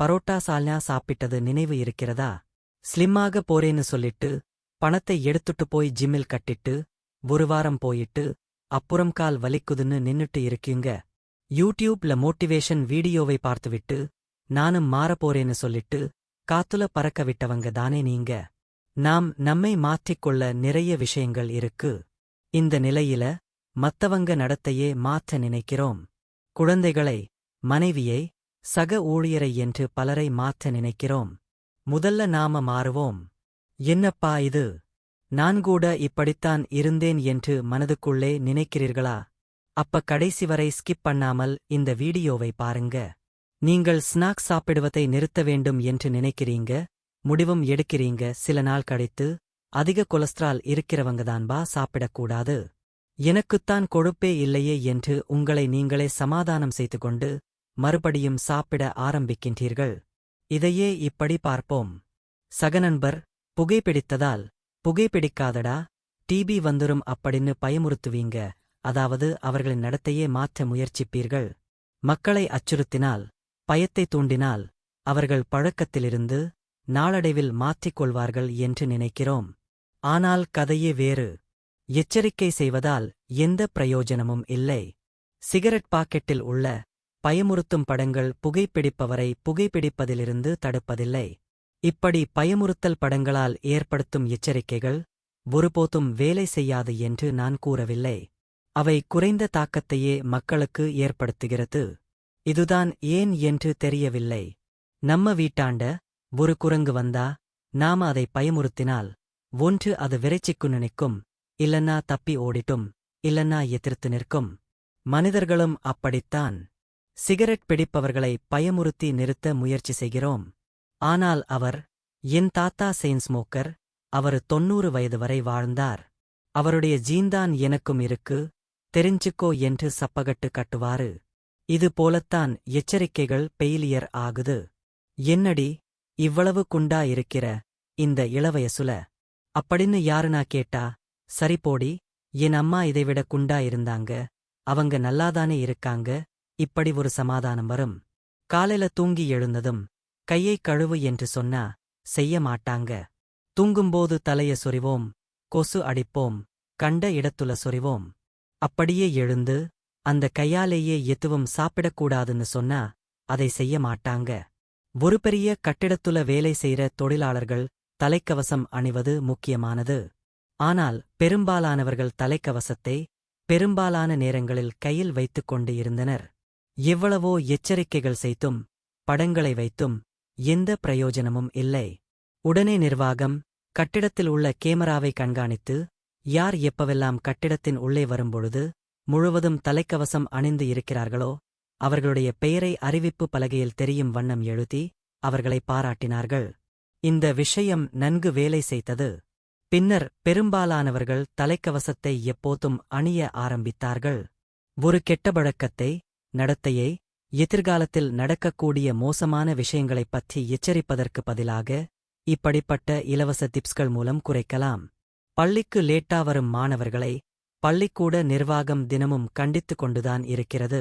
பரோட்டா சால்னா சாப்பிட்டது நினைவு இருக்கிறதா? ஸ்லிம்மாக போறேன்னு சொல்லிட்டு பணத்தை எடுத்துட்டு போய் ஜிம்மில் கட்டிட்டு ஒரு வாரம் போயிட்டு அப்புறம் கால் வலிக்குதுன்னு நின்னுட்டு இருக்கீங்க. யூடியூப்ல மோட்டிவேஷன் வீடியோவை பார்த்துவிட்டு நானும் மாறப்போறேன்னு சொல்லிட்டு காத்துல பறக்க விட்டவங்க தானே நீங்க. நாம் நம்மை மாற்றிக்கொள்ள நிறைய விஷயங்கள் இருக்கு. இந்த நிலையில மத்தவங்க நடத்தையே மாற்ற நினைக்கிறோம். குழந்தைகளை மனைவியை சக ஊழியரை என்று பலரை மாற்ற நினைக்கிறோம். முதல்ல நாம மாறுவோம். என்னப்பா இது? நான் கூட இப்படித்தான் இருந்தேன் என்று மனதுக்குள்ளே நினைக்கிறீர்களா? அப்ப கடைசி வரை ஸ்கிப் பண்ணாமல் இந்த வீடியோவை பாருங்க. நீங்கள் ஸ்நாக்ஸ் சாப்பிடுவதை நிறுத்த வேண்டும் என்று நினைக்கிறீங்க? முடிவும் எடுக்கிறீங்க? சில நாள் கழித்து. அதிக கொலஸ்ட்ரால் இருக்கிறவங்கதான்பா சாப்பிடக்கூடாது. எனக்குத்தான் கொழுப்பே இல்லையே என்று உங்களை நீங்களே சமாதானம் செய்து கொண்டு மறுபடியும் சாப்பிட ஆரம்பிக்கின்றீர்கள். இதையே இப்படி பார்ப்போம். சகநண்பர் புகைப்பிடித்ததால் புகைப்பிடிக்காதடா டிபி வந்துரும் அப்படின்னு பயமுறுத்துவீங்க. அதாவது அவர்களின் நடத்தையே மாற்ற முயற்சிப்பீர்கள். மக்களை அச்சுறுத்தினால் பயத்தை தூண்டினால் அவர்கள் பழக்கத்திலிருந்து நாளடைவில் மாற்றிக்கொள்வார்கள் என்று நினைக்கிறோம். ஆனால் கதையே வேறு. எச்சரிக்கை செய்வதால் எந்த பிரயோஜனமும் இல்லை. சிகரெட் பாக்கெட்டில் உள்ள பயமுறுத்தும் படங்கள் புகைப்பிடிப்பவரை புகைப்பிடிப்பதிலிருந்து தடுப்பதில்லை. இப்படி பயமுறுத்தல் படங்களால் ஏற்படுத்தும் எச்சரிக்கைகள் ஒருபோதும் வேலை செய்யாது என்று நான் கூறவில்லை. அவை குறைந்த தாக்கத்தையே மக்களுக்கு ஏற்படுத்துகிறது. இதுதான் ஏன் என்று தெரியவில்லை. நம்ம வீட்டாண்ட ஒரு குரங்கு வந்தா நாம அதை பயமுறுத்தினால் ஒன்று அது விரைச்சிக்கு நினைக்கும் இல்லன்னா தப்பி ஓடிட்டும் இல்லன்னா எதிர்த்து நிற்கும். மனிதர்களும் அப்படித்தான். சிகரெட் பிடிப்பவர்களை பயமுறுத்தி நிறுத்த முயற்சி செய்கிறோம். ஆனால் அவர் என் தாத்தா செயின் ஸ்மோக்கர் அவர் தொன்னூறு வயது வரை வாழ்ந்தார். அவருடைய ஜீன்தான் எனக்கும் இருக்கு தெரிஞ்சுக்கோ என்று சப்பகட்டு கட்டுவாரு. இது போலத்தான் எச்சரிக்கைகள் பெயிலியர் ஆகுது. என்னடி இவ்வளவு குண்டா இருக்கிற இந்த இளவயசுல? அப்படின்னு யாருனா கேட்டா சரி போடி என் அம்மா இதைவிட குண்டா இருந்தாங்க. அவங்க நல்லாதானே இருக்காங்க. இப்படி ஒரு சமாதானம் வரும். காலைல தூங்கி எழுந்ததும் கையை கழுவு என்று சொன்னா செய்ய மாட்டாங்க. தூங்கும்போது தலைய சொறிவோம் கொசு அடிப்போம் கண்ட இடத்துல சொறிவோம். அப்படியே எழுந்து அந்த கையாலேயே எதுவும் சாப்பிடக்கூடாதுன்னு சொன்னா அதை செய்ய மாட்டாங்க. ஒரு பெரிய கட்டிடத்துல வேலை செய்யற தொழிலாளர்கள் தலைக்கவசம் அணிவது முக்கியமானது. ஆனால் பெரும்பாலானவர்கள் தலைக்கவசத்தை பெரும்பாலான நேரங்களில் கையில் வைத்துக் கொண்டு இருந்தனர். எவ்வளவோ எச்சரிக்கைகள் செய்தும் படங்களை வைத்தும் எந்த பிரயோஜனமும் இல்லை. உடனே நிர்வாகம் கட்டிடத்தில் உள்ள கேமராவை கண்காணித்து யார் எப்பவெல்லாம் கட்டிடத்தின் உள்ளே வரும்பொழுது முழுவதும் தலைக்கவசம் அணிந்து இருக்கிறார்களோ அவர்களுடைய பெயரை அறிவிப்பு பலகையில் தெரியும் வண்ணம் எழுதி அவர்களை பாராட்டினார்கள். இந்த விஷயம் நன்கு வேலை செய்தது. பின்னர் பெரும்பாலானவர்கள் தலைக்கவசத்தை எப்போதும் அணிய ஆரம்பித்தார்கள். ஒரு கெட்ட பழக்கத்தை நடத்தையை எதிர்காலத்தில் நடக்கக்கூடிய மோசமான விஷயங்களைப் பற்றி எச்சரிப்பதற்கு பதிலாக இப்படிப்பட்ட இலவச டிப்ஸ்கள் மூலம் குறைக்கலாம். பள்ளிக்கு லேட்டா வரும் மாணவர்களை பள்ளிக்கூட நிர்வாகம் தினமும் கண்டித்துக் கொண்டுதான் இருக்கிறது.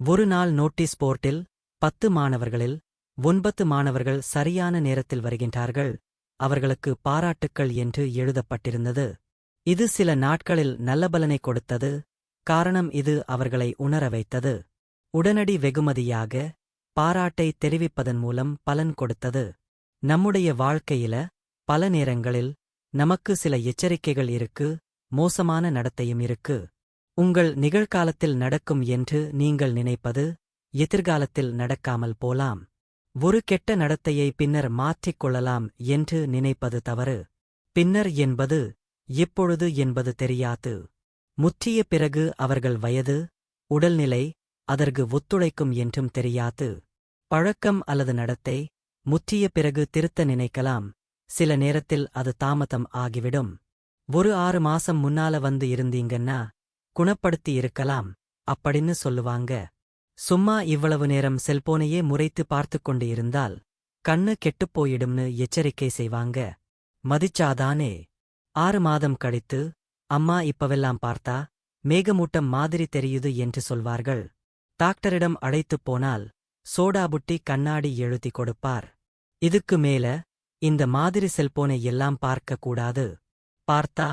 ஒரு நாள் நோட்டீஸ் போர்ட்டில் பத்து மாணவர்களில் ஒன்பது மாணவர்கள் சரியான நேரத்தில் வருகின்றார்கள். அவர்களுக்கு பாராட்டுக்கள் என்று எழுதப்பட்டிருந்தது. இது சில நாட்களில் நல்ல பலனை கொடுத்தது. காரணம் இது அவர்களை உணர வைத்தது. உடனடி வெகுமதியாக பாராட்டை தெரிவிப்பதன் மூலம் பலன் கொடுத்தது. நம்முடைய வாழ்க்கையில பல நேரங்களில் நமக்கு சில எச்சரிக்கைகள் இருக்கு மோசமான நடத்தையும் இருக்கு. உங்கள் நிகழ்காலத்தில் நடக்கும் என்று நீங்கள் நினைப்பது எதிர்காலத்தில் நடக்காமல் போலாம். ஒரு கெட்ட நடத்தையை பின்னர் மாற்றிக் கொள்ளலாம் என்று நினைப்பது தவறு. பின்னர் என்பது எப்பொழுது என்பது தெரியாது. முற்றிய பிறகு அவர்கள் வயது உடல்நிலை அதற்கு ஒத்துழைக்கும் என்றும் தெரியாது. பழக்கம் அல்லது நடத்தை முற்றிய பிறகு திருத்த நினைக்கலாம். சில நேரத்தில் அது தாமதம் ஆகிவிடும். ஒரு ஆறு மாசம் முன்னால வந்து இருந்தீங்கன்னா குணப்படுத்தி இருக்கலாம் அப்படின்னு சொல்லுவாங்க. சும்மா இவ்வளவு நேரம் செல்போனையே முறைத்து பார்த்துக் கொண்டு இருந்தால் கண்ணு கெட்டுப் போயிடும்னு எச்சரிக்கை செய்வாங்க. மதிச்சாதானே. ஆறு மாதம் கழித்து அம்மா இப்பவெல்லாம் பார்த்தா மேகமூட்டம் மாதிரி தெரியுது என்று சொல்வார்கள். டாக்டரிடம் அழைத்துப் போனால் சோடாபுட்டி கண்ணாடி எழுதி கொடுப்பார். இதுக்கு மேல இந்த மாதிரி செல்போனை எல்லாம் பார்க்க கூடாது. பார்த்தா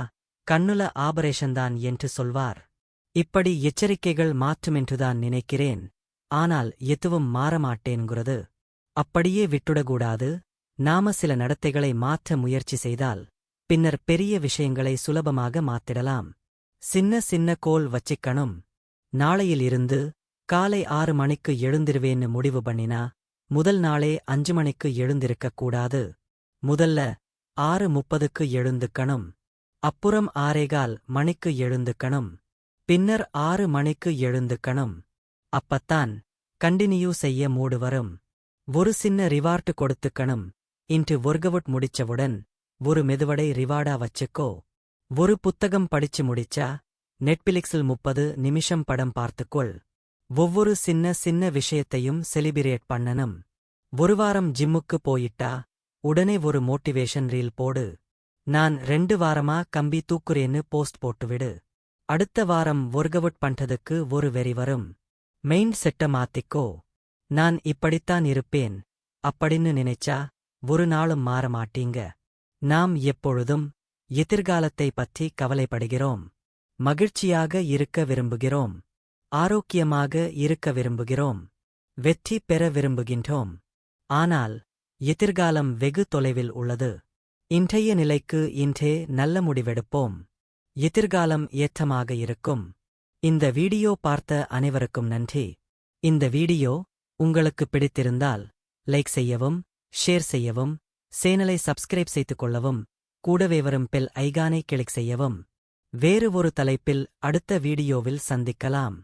கண்ணுல ஆபரேஷன்தான் என்று சொல்வார். இப்படி எச்சரிக்கைகள் மாற்றுமென்றுதான் நினைக்கிறேன். ஆனால் எதுவும் மாறமாட்டேன்கிறது. அப்படியே விட்டுடக்கூடாது. நாம சில நடத்தைகளை மாற்ற முயற்சி செய்தால் பின்னர் பெரிய விஷயங்களை சுலபமாக மாத்திடலாம். சின்ன சின்ன கோல் வச்சிக்கணும். நாளையிலிருந்து காலை ஆறு மணிக்கு எழுந்திருவேன்னு முடிவு பண்ணினா முதல் நாளே அஞ்சு மணிக்கு எழுந்திருக்கக் கூடாது முதல்ல ஆறு முப்பதுக்கு எழுந்துக்கணும். அப்புறம் ஆறேகால் மணிக்கு எழுந்துக்கணும். பின்னர் ஆறு மணிக்கு எழுந்துக்கணும். அப்பத்தான் கண்டினியூ செய்ய மூடு வரும். ஒரு சின்ன ரிவார்டு கொடுத்துக்கணும். இன்று ஒர்கவுட் முடிச்சவுடன் ஒரு மெதுவடை ரிவார்டா வச்சுக்கோ. ஒரு புத்தகம் படிச்சு முடிச்சா நெட்பிலிக்ஸில் முப்பது நிமிஷம் படம் பார்த்துக்கொள். ஒவ்வொரு சின்ன சின்ன விஷயத்தையும் செலிபிரேட் பண்ணணும். ஒரு வாரம் ஜிம்முக்கு போயிட்டா உடனே ஒரு மோட்டிவேஷன் ரீல் போடு. நான் ரெண்டு வாரமா கம்பி தூக்குறேன்னு போஸ்ட் போட்டுவிடு. அடுத்த வாரம் ஒர்கவுட் பண்றதுக்கு ஒரு வெறி வரும். மெயின் செட்ட மாத்திக்கோ. நான் இப்படித்தான் இருப்பேன். அப்படின்னு நினைச்சா ஒரு நாளும் மாற மாட்டீங்க. நாம் எப்பொழுதும் எதிர்காலத்தை பற்றி கவலைப்படுகிறோம். மகிழ்ச்சியாக இருக்க விரும்புகிறோம். ஆரோக்கியமாக இருக்க விரும்புகிறோம். வெற்றி பெற விரும்புகின்றோம். ஆனால் எதிர்காலம் வெகு தொலைவில் உள்ளது. இன்றைய நிலைக்கு இன்றே நல்ல முடிவெடுப்போம். எதிர்காலம் ஏற்றமாக இருக்கும். இந்த வீடியோ பார்த்த அனைவருக்கும் நன்றி. இந்த வீடியோ உங்களுக்கு பிடித்திருந்தால் லைக் செய்யவும் ஷேர் செய்யவும் சேனலை சப்ஸ்கிரைப் செய்து கொள்ளவும் கூடவே வரும் பெல் ஐகானை கிளிக் செய்யவும். வேறு ஒரு தலைப்பில் அடுத்த வீடியோவில் சந்திக்கலாம்.